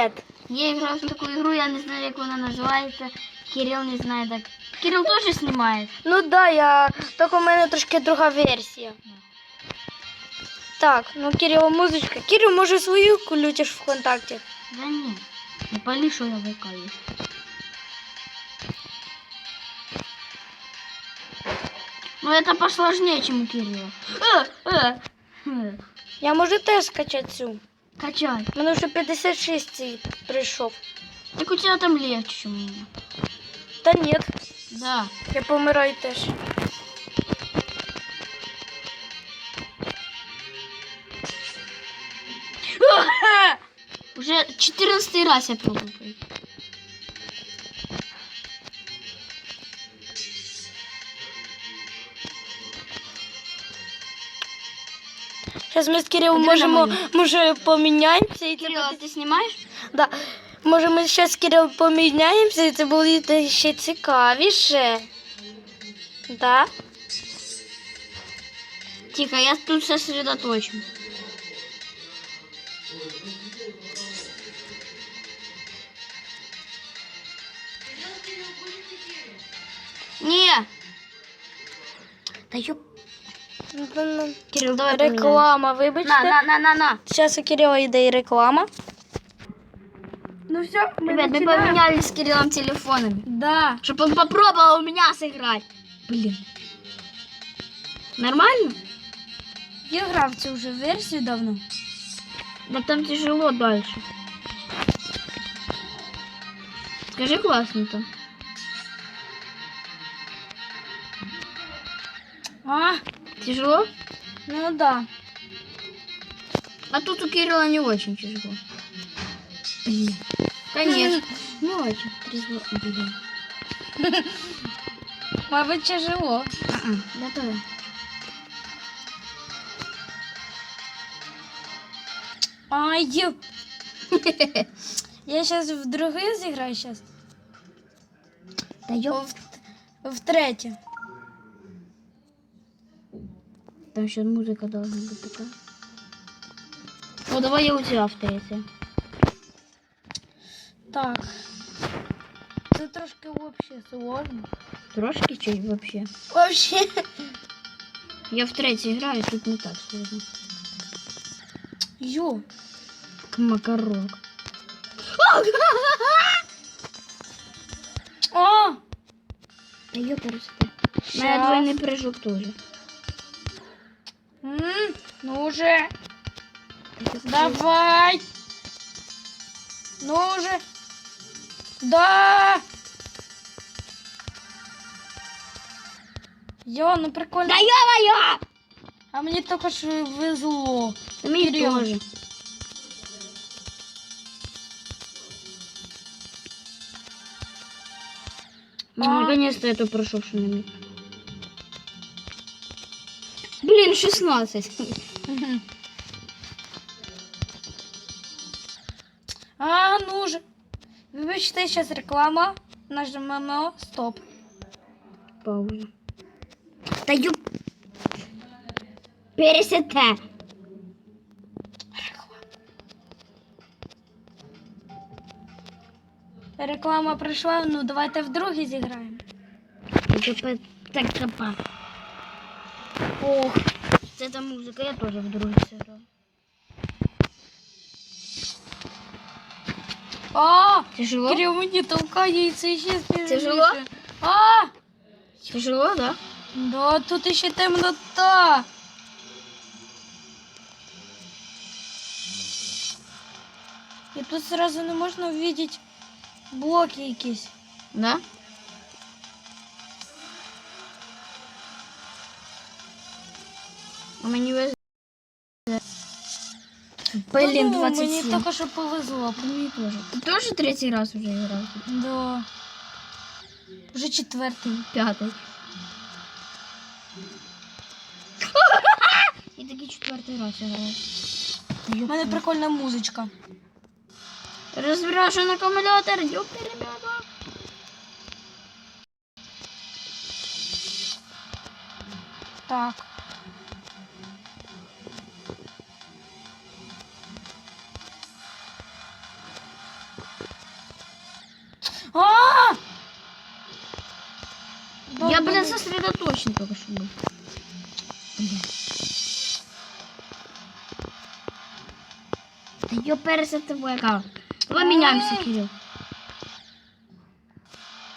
Привіт. Я грав в таку ігру, я не знаю, як вона називається. Кирил не знає так. Кирил теж знімає. Ну да, я тільки у мене трошки друга версія. Так, ну Кирило, музичка. Кирил, може свою включиш в ВКонтакте? Да ні. Не палі, що я викаю. Ну это посложнее, чем у Кирилла. Э, э, э. Я можу теж скачати цю. Качай. Мене вже 56 цей прийшов. Так у тебя там легче, у меня. Та ні, Да. я помираю теж. Уже 14 раз я пробую. пройти. Зараз ми з Кирилом можемо, може поміняємося і це Кирилл, а буде... ты снимаешь? Да. Може ми зараз з Кирилом поміняємося і це буде ще цікавіше. Да? Тихо, я тут сосредоточен. Не. Да ёп. Кирилл, давай. Реклама, вибачте. На, на, на, на, на. Зараз у Кирила йде і реклама. Ну все, Ребят, мы поменялись с Кириллом телефонами. Да. Чтобы он попробовал у меня сыграть. Блин. Нормально? Я грав цю вже версію давно. Да там тяжело дальше. Скажи классно-то. А, Тяжело? ну да. А тут у Кирилла не очень тяжело. Блин. Конечно. Не очень. Тяжело. Блин. Мабуть, тяжело. Готово. Ай. Я зараз в другий зіграю зараз. Да ёп. В, в третє. Там сейчас музыка должна быть такая. Ну давай я у тебя в третье. Так. Це трошки взагалі сложно. Трошки чуть вообще. Вообще. Я в третьей играю, тут не так сложно. Как макарок. А! Да ёпарасоте. Моя Щас. двойный прыжок тоже. М, Ну уже. Давай. Ну уже. Да. Йо, ну прикольно. Да ё-моё! А мені тільки що везло. Мне тоже. А. Наконец-то это прошел шинами. Блин, 16. А, ну же. Вибачте, зараз реклама. Нажмемо стоп. Пауза. Да ёп... Пересете. Реклама прийшла, ну давайте вдруге зіграємо. Это так копа. Ох, это музыка, я тоже в другой сыграл. А, Тяжело? Кирилл мені толкає і це ще Тяжело? сильніше. А, Тяжело, да? да, тут ще темнота. І тут сразу не можна увидеть блоки якісь. Да? мені везе. Блин, ну, 27. Мені тільки що повезло. Мне тоже. Ты тоже третий раз уже играл? Да. Вже четвертий. Пятый. И таки четвертый раз играю. У мене прикольна музичка. Разбираешь на аккумулятор, ёпта, ребята. Так. А! Я, блин, сосредоточен только что был. Бля. Да ё перес это твой аккаунт. Давай меняемся, Кирилл.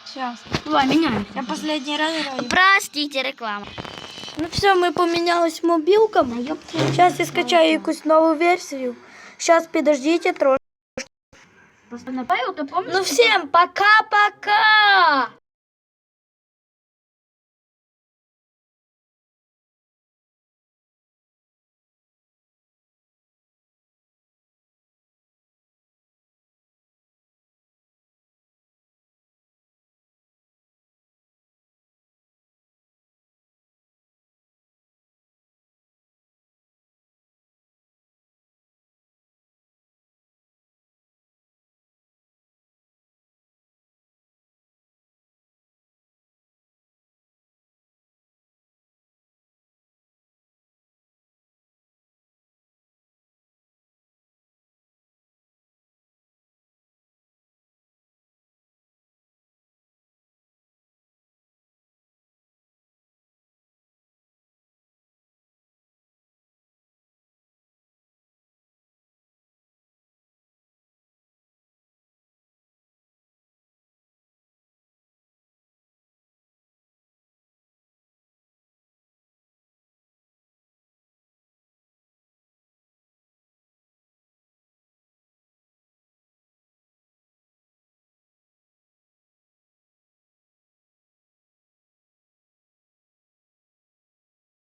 Сейчас. Давай меняемся. Я последний раз граю. Простите, реклама. Ну все, ми помінялись мобілками. Зараз я скачаю якусь нову версію. Зараз підождіть трошки. Просто напаил, ты помнишь? Ну всем пока-пока!